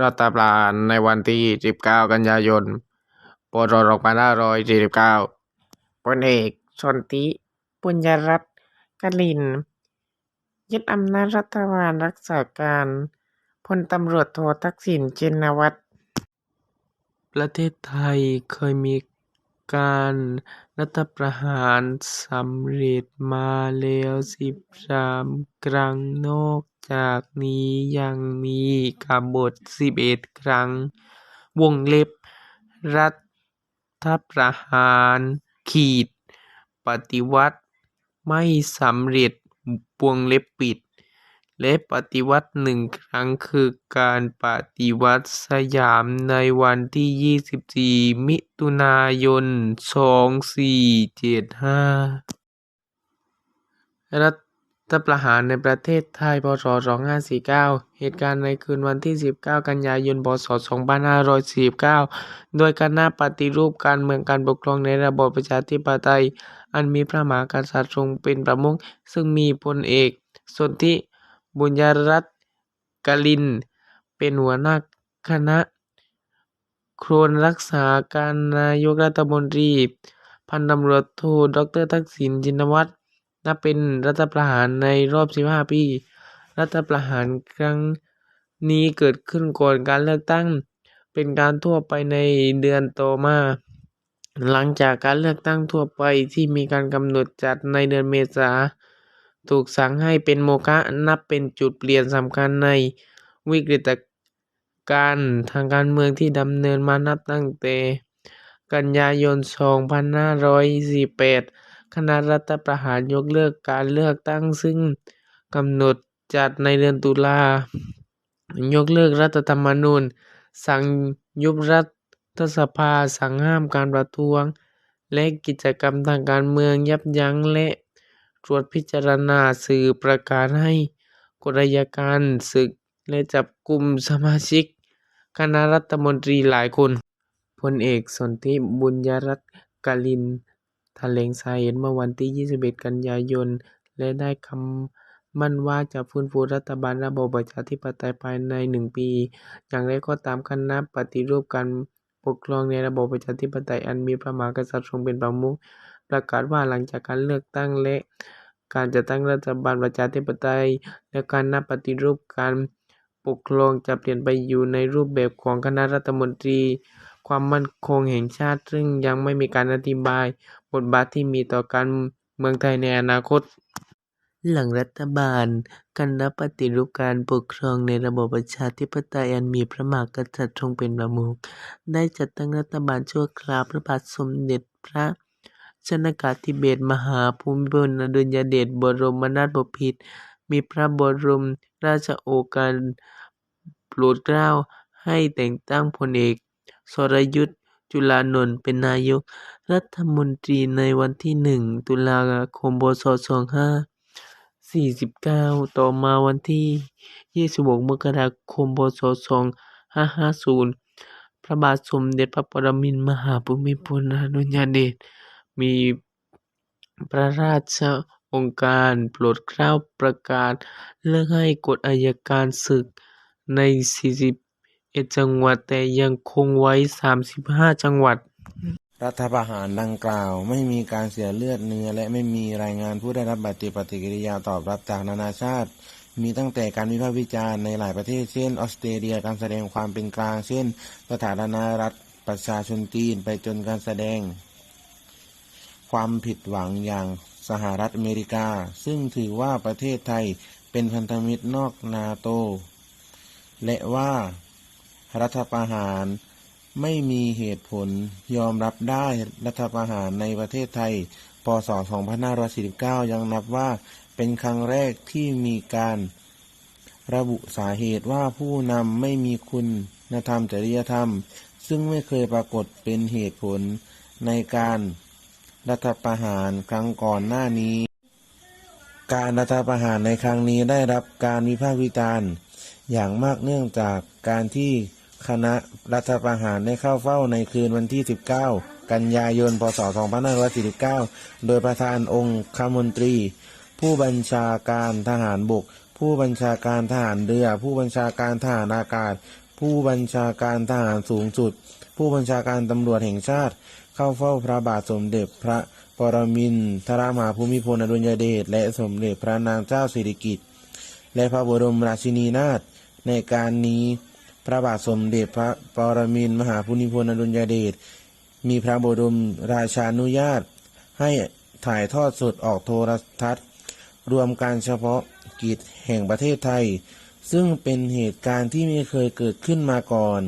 รัฐประหารในวันที่ 19 กันยายน พศ 2549พลเอกสนธิปุญญรัตน์กลิน ยึดอำนาจรัฐบาลรักษาการพลตำรวจโททักษิณชินวัตร ประเทศไทยเคยมี การรัฐประหารสำเร็จมาแล้ว13ครั้ง นอกจากนี้ยังมีกบฏ11ครั้ง วงเล็บ รัฐประหารขีด-ปฏิวัติไม่สำเร็จวงเล็บปิด และปฏิวัติหนึ่งครั้งคือการปฏิวัติสยามในวันที่24มิถุนายน2475รัฐประหารในประเทศไทย พ.ศ.2549 เหตุการณ์ในคืนวันที่ 19 กันยายน พ.ศ.2549 โดยคณะปฏิรูปการเมืองการปกครองในระบอบประชาธิปไตย อันมีพระมหากษัตริย์ทรงเป็นประมุข ซึ่งมีพลเอกสนธิ บุญยรัตน์ กลิน เป็นหัวหน้าคณะโคลนรักษาการนายกรัฐมนตรี พันตำรวจโท ดร.ทักษิณ ชินวัตร นับเป็นรัฐประหารในรอบ 15 ปี รัฐประหารครั้งนี้เกิดขึ้นก่อนการเลือกตั้ง เป็นการทั่วไปในเดือนต่อมา หลังจากการเลือกตั้งทั่วไปที่มีการกำหนดจัดในเดือนเมษา ถูกสั่งให้เป็นโมฆะนับเป็นจุดเปลี่ยนสำคัญในวิกฤตการณ์ทางการเมืองที่ดำเนินมานับตั้งแต่กันยายน 2548 คณะรัฐประหารยกเลิกการเลือกตั้งซึ่งกำหนดจัดในเดือนตุลา ยกเลิกรัฐธรรมนูญ สั่งยุบรัฐสภา สั่งห้ามการประท้วง และกิจกรรมทางการเมืองยับยั้งและ ตรวจพิจารณาสื่อประกาศให้กฎอัยการศึก และจับกลุ่มสมาชิก คณะรัฐมนตรีหลายคนพลเอกสนธิบุญยรัตน์กลินแถลงสาเหตุเมื่อวันที่ 21 กันยายน และได้คำมั่นว่าจะฟื้นฟูรัฐบาลระบอบประชาธิปไตยภายในหนึ่งปี อย่างไรก็ตามคณะปฏิรูปการปกครองในระบอบประชาธิปไตยอันมีพระมหากษัตริย์ทรงเป็นประมุข ประกาศว่าหลังจากการเลือกตั้งและการจัดตั้งรัฐบาลประชาธิปไตย แล้วคณะปฏิรูปการปกครองจะเปลี่ยนไปอยู่ในรูปแบบของคณะรัฐมนตรี ความมั่นคงแห่งชาติ ซึ่งยังไม่มีการอธิบายบทบาทที่มีต่อการเมืองไทยในอนาคต หลังรัฐบาลคณะปฏิรูปการปกครองในระบบประชาธิปไตยอันมีพระมหากษัตริย์ทรงเป็นประมุขได้จัดตั้งรัฐบาลชั่วคราวพระบาทสมเด็จพระ ชนกาธิเบศร มหาภูมิพล อดุลยเดช บรมนาถบพิตร มีพระบรมราชโองการโปรดเกล้าให้แต่งตั้งพลเอกสรยุทธ จุลานนท์ เป็นนายกรัฐมนตรีในวันที่ 1 ตุลาคม พ.ศ.2549 ต่อมาวันที่ 26 มกราคม พ.ศ.2550 พระบาทสมเด็จพระปรมินทรมหาภูมิพล อดุลยเดช มีพระราชโองการโปรดเกล้าประกาศเลิกให้กฎอัยการศึกใน 41 จังหวัด แต่ยังคงไว้ 35 จังหวัด รัฐประหารดังกล่าว ไม่มีการเสียเลือดเนื้อ และไม่มีรายงานผู้ได้รับบาดเจ็บปฏิกิริยาตอบรับจากนานาชาติ มีตั้งแต่การวิพากษ์วิจารณ์ในหลายประเทศเช่นออสเตรเลียการแสดงความเป็นกลางเช่นสาธารัฐประชาชนจีนไปจนการแสดง ความผิดหวังอย่างสหรัฐอเมริกา ซึ่งถือว่าประเทศไทยเป็นพันธมิตรนอกนาโต และว่ารัฐประหารไม่มีเหตุผลยอมรับได้รัฐประหารในประเทศไทย พ.ศ.2549 ยังนับว่าเป็นครั้งแรกที่มีการระบุสาเหตุว่าผู้นำไม่มีคุณธรรมจริยธรรม ซึ่งไม่เคยปรากฏเป็นเหตุผลในการ รัฐประหารครั้งก่อนหน้านี้ การรัฐประหารในครั้งนี้ได้รับการวิพากษ์วิจารณ์อย่างมากเนื่องจากการที่คณะรัฐประหารได้เข้าเฝ้าในคืนวันที่ 19 กันยายน พ.ศ.2549 โดยประธานองค์คมนตรี ผู้บัญชาการทหารบก ผู้บัญชาการทหารเรือ ผู้บัญชาการทหารอากาศ ผู้บัญชาการทหารสูงสุด ผู้บัญชาการตำรวจแห่งชาติ เข้าเฝ้าพระบาทสมเด็จพระปรมินทรมหาภูมิพลอดุลยเดชและสมเด็จพระนางเจ้าสิริกิติ์และพระบรมราชินีนาถในการนี้พระบาทสมเด็จพระปรมินทรมหาภูมิพลอดุลยเดชมีพระบรมราชานุญาต ให้ถ่ายทอดสดออกโทรทัศน์ รวมการเฉพาะกิจแห่งประเทศไทย ซึ่งเป็นเหตุการณ์ที่ไม่เคยเกิดขึ้นมาก่อน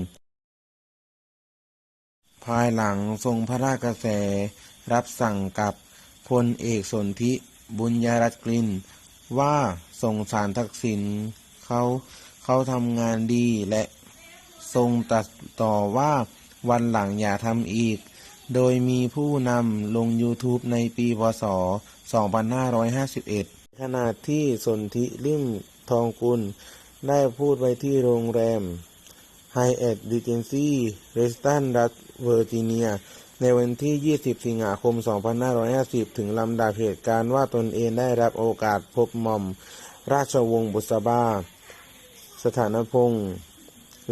ภายหลังทรงพระราชกระแส รับสั่งกับพลเอกสนธิบุญยรัตน์กลินว่าส่งสารทักษิณเขาเขาทำงานดีและทรงตัดต่อว่าวันหลังอย่าทำอีก โดยมีผู้นำลง YouTube ในปีพศ 2551ขณะที่สนธิลิ่มทองกุล ได้พูดไว้ที่โรงแรม Hyatt Regency Reston รัฐ เวอร์จิเนีย ในวันที่ 20 สิงหาคม 2550 ถึงลำดับเหตุการณ์ว่าตนเองได้รับโอกาสพบหม่อม ราชวงศ์บุษบา สถานพงศ์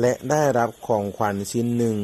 และได้รับของขวัญชิ้นหนึ่ง